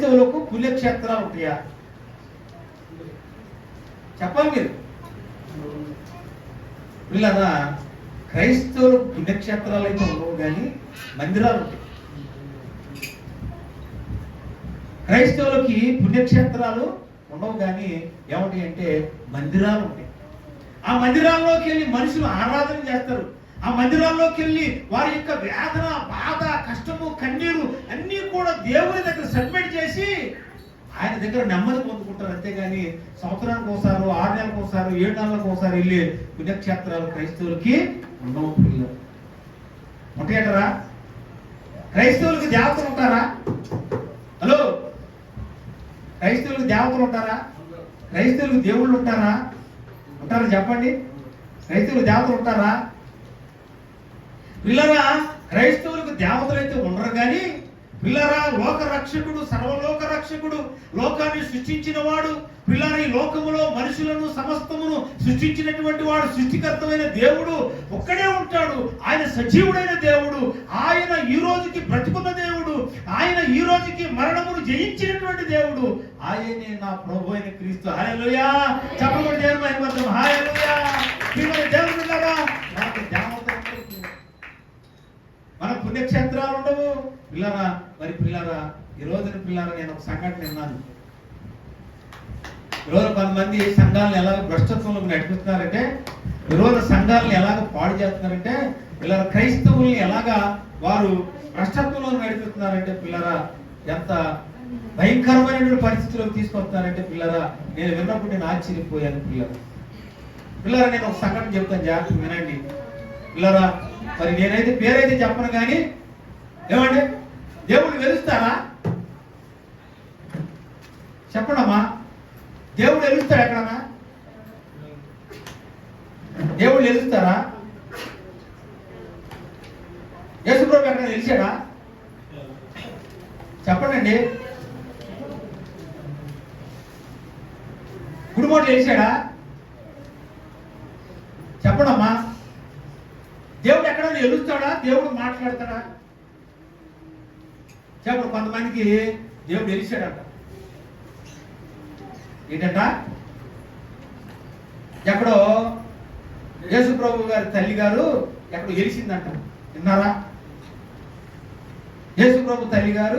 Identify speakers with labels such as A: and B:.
A: క్రైస్తవులకు పుణ్యక్షేత్రాలు ఉంటాయా? చెప్పాలి మీరు. పిల్లరా క్రైస్తవులకు పుణ్యక్షేత్రాలు అయితే ఉండవు కానీ మందిరాలు ఉంటాయి. క్రైస్తవులకి పుణ్యక్షేత్రాలు ఉండవు కానీ ఏమిటి అంటే మందిరాలు ఉంటాయి. ఆ మందిరాల్లోకి వెళ్ళి మనుషులు ఆరాధన చేస్తారు. ఆ మందిరాల్లోకి వెళ్ళి వారి యొక్క వేదన బాధ కష్టము కన్నీరు అన్నీ కూడా దేవుని ఆయన దగ్గర నెమ్మది పొందుకుంటారు అంతేగాని సంవత్సరానికి ఒకసారి ఆరు నెలలకు ఒకసారి ఏడు నెలలకు ఒకసారి వెళ్ళి పుణ్యక్షేత్రాలు క్రైస్తవులకి ఉండవు పిల్లలు. ఉంటాయటరా? క్రైస్తవులకి దేవతలు ఉంటారా? హలో? క్రైస్తవులకు దేవతలు ఉంటారా? క్రైస్తవులకు దేవుళ్ళు ఉంటారా? ఉంటారా చెప్పండి? క్రైస్తవులకు దేవతలు ఉంటారా? పిల్లరా క్రైస్తవులకు దేవతలు అయితే ఉండరు కానీ పిల్లరా లోక రక్షకుడు సర్వలోక రక్షకుడు లోకాన్ని సృష్టించిన వాడు పిల్లరా లోకములో మనుషులను సమస్తమును సృష్టించినటువంటి వాడు సృష్టికర్తమైన దేవుడు ఒక్కడే ఉంటాడు. ఆయన సజీవుడైన దేవుడు ఆయన ఈ రోజుకి బ్రతికున్న దేవుడు ఆయన ఈ రోజుకి మరణమును జయించినటువంటి దేవుడు ఆయనే నా ప్రభు అయిన క్రీస్తు. హాయలుయా చెప్పబడి దేవుడు మహిమర్థం హాయలుయా దేవుడు పిల్లరా నాకు మన పుణ్యక్షేత్రాలు ఉండవు. పిల్లరా మరి పిల్లరా ఈ రోజున పిల్లరా నేను ఒక సంఘటన విన్నాను. ఈరోజు కొంతమంది సంఘాలను ఎలాగ భ్రష్టత్వంలోకి నడిపిస్తున్నారంటే ఈరోజు సంఘాలను ఎలాగ పాడు చేస్తున్నారంటే పిల్లల క్రైస్తవుల్ని ఎలాగా వారు భ్రష్టత్వంలో నడిపిస్తున్నారంటే పిల్లరా ఎంత భయంకరమైనటువంటి పరిస్థితిలోకి తీసుకొస్తున్నారంటే పిల్లరా నేను విన్నప్పుడు నేను ఆశ్చర్యపోయాను పిల్లలు పిల్లరా నేను ఒక సంఘటన చెప్తాను జాగ్రత్త వినండి. పిల్లరా మరి నేనైతే పేరైతే చెప్పను కానీ ఏమండి? దేవుడు వెలుస్తారా చెప్పడమ్మా. దేవుడు వెలుస్తాడు ఎక్కడన్నా? దేవుడు ఎదుగుతారా? యేసుప్రభు ఎక్కడ తెలిసాడా చెప్పండి గుడిమోట్లు తెలిసాడా చెప్పడమ్మా. దేవుడు ఎక్కడైనా ఎలుస్తాడా? దేవుడు మాట్లాడతాడా? చెప్పడు కొంతమందికి దేవుడు ఎలిచాడట. ఏంటంట? ఎక్కడో యేసు ప్రభు గారి తల్లి గారు ఎక్కడో గెలిచిందంట విన్నారా? యేసు ప్రభు తల్లి గారు